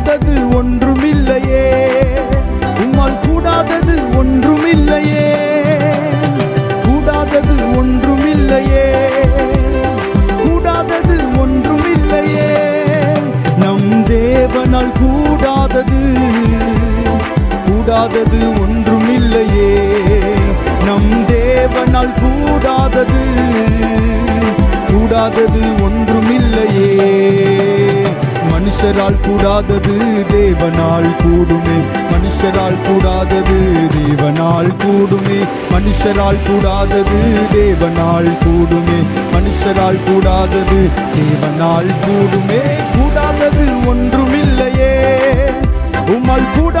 கூடாதது ஒன்றுமில்லையே. உம்மால் கூடாதது ஒன்றுமில்லையே. கூடாதது ஒன்றுமில்லையே. கூடாதது ஒன்றுமில்லையே. நம் தேவனால் கூடாதது. கூடாதது ஒன்றுமில்லையே. நம் தேவனால் கூடாதது. கூடாதது ஒன்றுமில்லையே. மனுஷரால் கூடாதது தேவனால் கூடுமே. மனுஷரால் கூடாதது தேவனால் கூடுமே. மனுஷரால் கூடாதது தேவனால் கூடுமே. மனுஷரால் கூடாதது தேவனால் கூடுமே. கூடாதது ஒன்றுமில்லையே. உம்மால் கூட